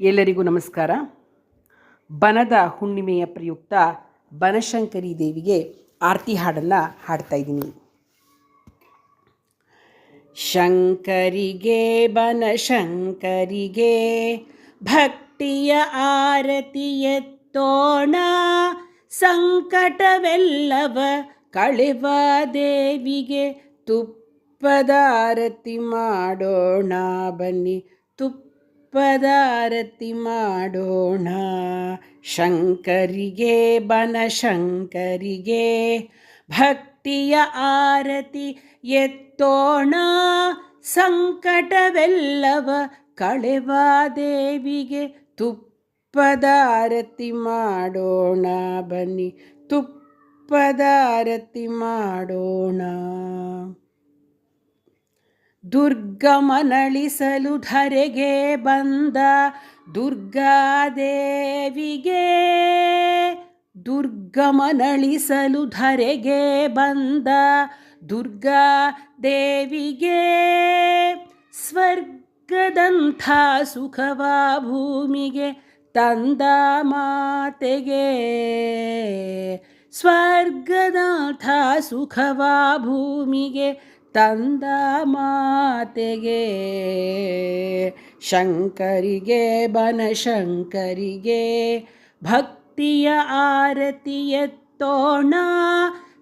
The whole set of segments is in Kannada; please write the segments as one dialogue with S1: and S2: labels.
S1: ಎಲ್ಲರಿಗೂ ನಮಸ್ಕಾರ. ಬನದ ಹುಣ್ಣಿಮೆಯ ಪ್ರಯುಕ್ತ ಬನಶಂಕರಿ ದೇವಿಗೆ ಆರತಿ ಹಾಡನ್ನು ಹಾಡ್ತಾ ಇದ್ದೀನಿ. ಶಂಕರಿಗೆ, ಬನಶಂಕರಿಗೆ ಭಕ್ತಿಯ ಆರತಿ ಎತ್ತೋಣ ಸಂಕಟವೆಲ್ಲವ ಕಳೆವ ದೇವಿಗೆ ತುಪ್ಪದ ಆರತಿ ಮಾಡೋಣ ಬನ್ನಿ. ತುಪ್ಪದ ಆರತಿ ಮಾಡೋಣ. ಶಂಕರಿಗೆ ಬನಶಂಕರಿಗೆ ಭಕ್ತಿಯ ಆರತಿ ಎತ್ತೋಣ. ಸಂಕಟವೆಲ್ಲವ ಕಳೆವ ದೇವಿಗೆ ತುಪ್ಪದ ಆರತಿ ಮಾಡೋಣ ಬನ್ನಿ. ತುಪ್ಪದ ಆರತಿ ಮಾಡೋಣ. ದುರ್ಗಮನಳಿಸಲು ಧರೆಗೆ ಬಂದ ದುರ್ಗಾದೇವಿಗೆ, ದುರ್ಗಮನಳಿಸಲು ಧರೆಗೆ ಬಂದ ದುರ್ಗಾ ದೇವಿಗೆ ಸ್ವರ್ಗದಂಥ ಸುಖವ ಭೂಮಿಗೆ ತಂದ ಮಾತೆಗೆ, ಸ್ವರ್ಗದಂಥ ಸುಖವ ಭೂಮಿಗೆ ತಂದ ಮಾತೆಗೆ, ಶಂಕರಿಗೆ, ಬನಶಂಕರಿಗೆ ಭಕ್ತಿಯ ಆರತಿ ಎತ್ತೋಣ.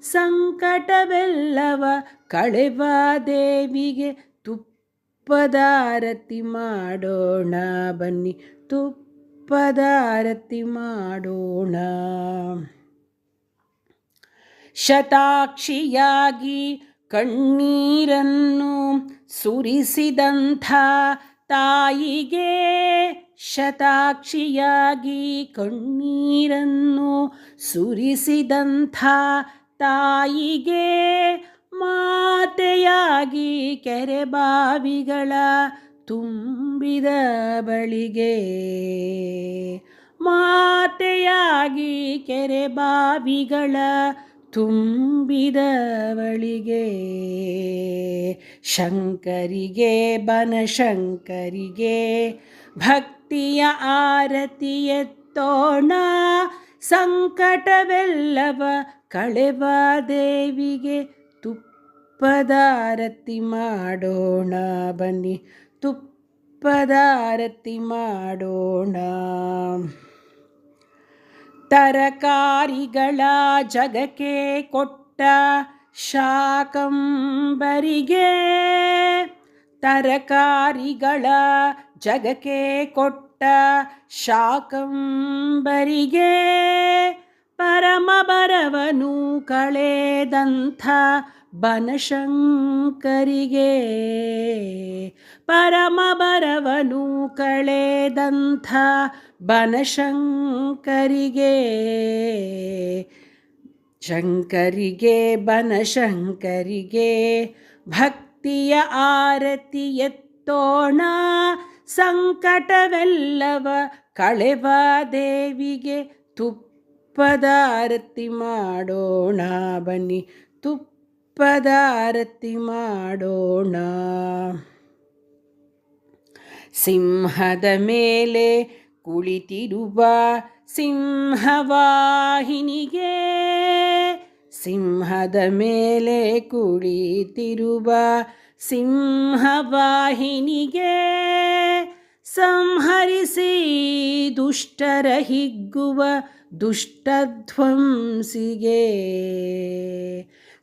S1: ಸಂಕಟವೆಲ್ಲವ ಕಳೆವ ದೇವಿಗೆ ತುಪ್ಪದ ಆರತಿ ಮಾಡೋಣ. ಬನ್ನಿ, ತುಪ್ಪದ ಆರತಿ ಮಾಡೋಣ. ಶತಾಕ್ಷಿಯಾಗಿ ಕಣ್ಣೀರನ್ನು ಸುರಿಸಿದಂಥ ತಾಯಿಗೆ ಶತಾಕ್ಷಿಯಾಗಿ ಕಣ್ಣೀರನ್ನು ಸುರಿಸಿದಂಥ ತಾಯಿಗೆ ಮಾತೆಯಾಗಿ ಕೆರೆ ಬಾವಿಗಳ ತುಂಬಿದ ಬಳಿಗೆ ಮಾತೆಯಾಗಿ ಕೆರೆ ಬಾವಿಗಳ ತುಂಬಿದ ಬಳಿಗೆ ಶಂಕರಿಗೆ, ಬನಶಂಕರಿಗೆ, ಭಕ್ತಿಯ ಆರತಿ ಎತ್ತೋಣ, ಸಂಕಟವೆಲ್ಲವ ಕಳೆವ ದೇವಿಗೆ ತುಪ್ಪದ ಆರತಿ ಮಾಡೋಣ ಬನ್ನಿ, ತುಪ್ಪದ ಆರತಿ ಮಾಡೋಣ. ತರಕಾರಿಗಳ ಜಗಕ್ಕೆ ಕೊಟ್ಟ ಶಾಕಂಬರಿಗೆ, ತರಕಾರಿಗಳ ಜಗಕ್ಕೆ ಕೊಟ್ಟ ಶಾಕಂಬರಿಗೆ, ಪರಮ ಬರವನು ಕಳೆದಂಥ ಬನಶಂಕರಿಗೆ, ಪರಮ ಬರವನು ಕಳೆದಂಥ ಬನಶಂಕರಿಗೆ, ಶಂಕರಿಗೆ, ಬನಶಂಕರಿಗೆ ಭಕ್ತಿಯ ಆರತಿ ಎತ್ತೋಣ. ಸಂಕಟವೆಲ್ಲವ ಕಳೆವ ದೇವಿಗೆ ತುಪ್ಪದ ಆರತಿ ಮಾಡೋಣ ಬನ್ನಿ, ತುಪ್ಪದ ಆರತಿ ಮಾಡೋಣ. ಸಿಂಹದ ಮೇಲೆ ಕುಳಿತಿರುವ ಸಿಂಹವಾಹಿನಿಗೆ ಸಿಂಹದ ಮೇಲೆ ಕುಳಿತಿರುವ ಸಿಂಹವಾಹಿನಿಗೆ ಸಂಹರಿಸಿ ದುಷ್ಟರ ಹಿಗ್ಗುವ ದುಷ್ಟಧ್ವಂಸಿಗೆ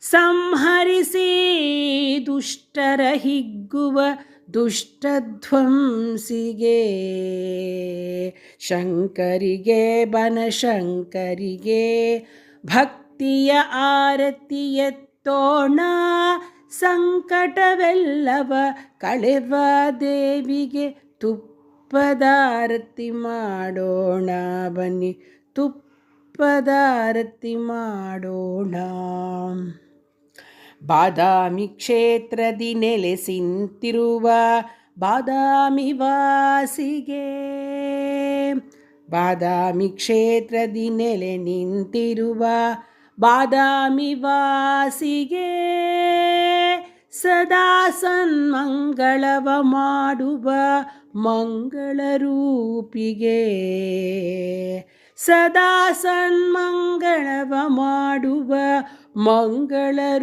S1: ಸಂಹರಿಸಿ ದುಷ್ಟರ ಹಿಗ್ಗುವ ದುಷ್ಟಧ್ವಂಸಿಗೆ. ಶಂಕರಿಗೆ ಬನಶಂಕರಿಗೆ ಭಕ್ತಿಯ ಆರತಿ ಎತ್ತೋಣ ಸಂಕಟವೆಲ್ಲವ ಕಳೆವ ದೇವಿಗೆ ತುಪ್ಪದ ಆರತಿ ಮಾಡೋಣ ಬನ್ನಿ ತುಪ್ಪದ ಆರತಿ ಮಾಡೋಣ. ಬಾದಾಮಿ ಕ್ಷೇತ್ರದಿ ನೆಲೆಸಿಂತಿರುವ ಬಾದಾಮಿ ವಾಸಿಗೆ. ಬಾದಾಮಿ ಕ್ಷೇತ್ರದಿ ನೆಲೆ ನಿಂತಿರುವ ಬಾದಾಮಿ ವಾಸಿಗೆ. ಸದಾ ಸನ್ಮಂಗಳವ ಮಾಡುವ ಮಂಗಳರೂಪಿಗೆ ಸದಾ ಸನ್ಮಂಗಳವ ಮಾಡುವ ಮಂಗಳರೂಪಿಗೆ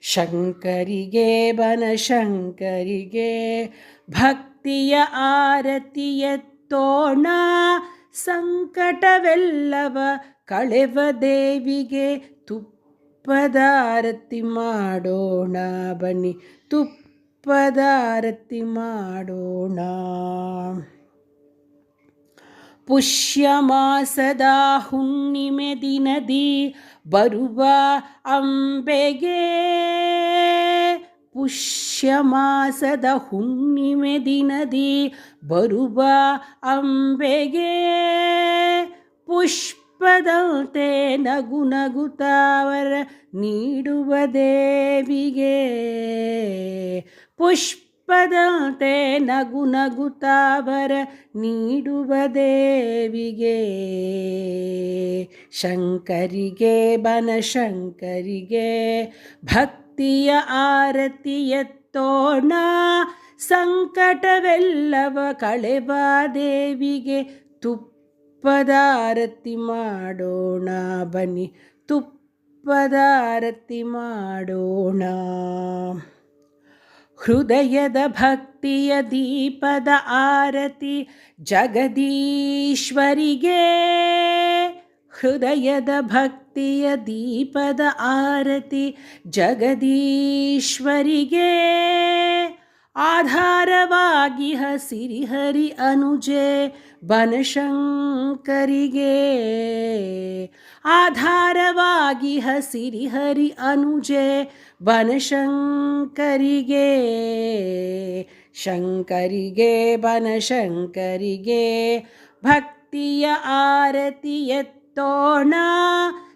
S1: ಶಂಕರಿಗೆ ಬನಶಂಕರಿಗೆ ಭಕ್ತಿಯ ಆರತಿಯ ತೋಣ ಸಂಕಟವೆಲ್ಲವ ಕಳೆವ ದೇವಿಗೆ ತುಪ್ಪದಾರತಿ ಮಾಡೋಣ ಬನ್ನಿ ತುಪ್ಪದಾರತಿ ಮಾಡೋಣ. ಪುಷ್ಯ ಮಾಸದ ಹುಣ್ಣಿಮೆ ದಿನದಿ ಬರುವ ಅಂಬೆಗೆ ಪುಷ್ಯಮಾಸದ ಹುಣ್ಣಿಮೆ ದಿನದಿ ಬರುವ ಅಂಬೆಗೆ ಪುಷ್ಪದಂತೆ ನಗು ನಗುತ್ತಾವರ ನೀಡುವ ದೇವಿಗೆ ಪುಷ್ಪದಂತೆ ನಗು ನಗುತ್ತಾವರ ನೀಡುವ ದೇವಿಗೆ. ಶಂಕರಿಗೆ ಬನಶಂಕರಿಗೆ ಭಕ್ತಿಯ ಆರತಿಯ ತೋಣ ಸಂಕಟವೆಲ್ಲವ ಕಳೆವ ದೇವಿಗೆ ತುಪ್ಪದಾರತಿ ಮಾಡೋಣ ಬನ್ನಿ ತುಪ್ಪದಾರತಿ ಮಾಡೋಣ. ಹೃದಯದ ಭಕ್ತಿಯ ದೀಪದ ಆರತಿ ಜಗದೀಶ್ವರಿಗೆ ಹೃದಯದ ಭಕ್ತಿಯ ದೀಪದ ಆರತಿ ಜಗದೀಶ್ವರಿಗೆ ಆಧಾರವಾಗಿ ಹಸಿರಿಹರಿ ಅನುಜೆ ಬನಶಂಕರಿಗೆ. ಆಧಾರವಾಗಿ ಹಸಿರಿಹರಿ ಅನುಜೆ ಬನಶಂಕರಿಗೆ. ಶಂಕರಿಗೆ, ಬನಶಂಕರಿಗೆ ಭಕ್ತಿಯ ಆರತಿ ಎತ್ತೋಣ.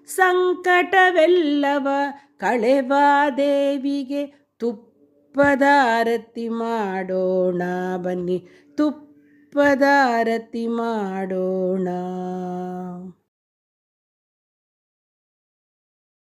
S1: ಸಂಕಟವೆಲ್ಲವ ಕಳೆವ ದೇವಿಗೆ ತುಪ್ಪದಾರತಿ ಮಾಡೋಣ ಬನ್ನಿ. ತುಪ್ಪದಾರತಿ ಮಾಡೋಣ.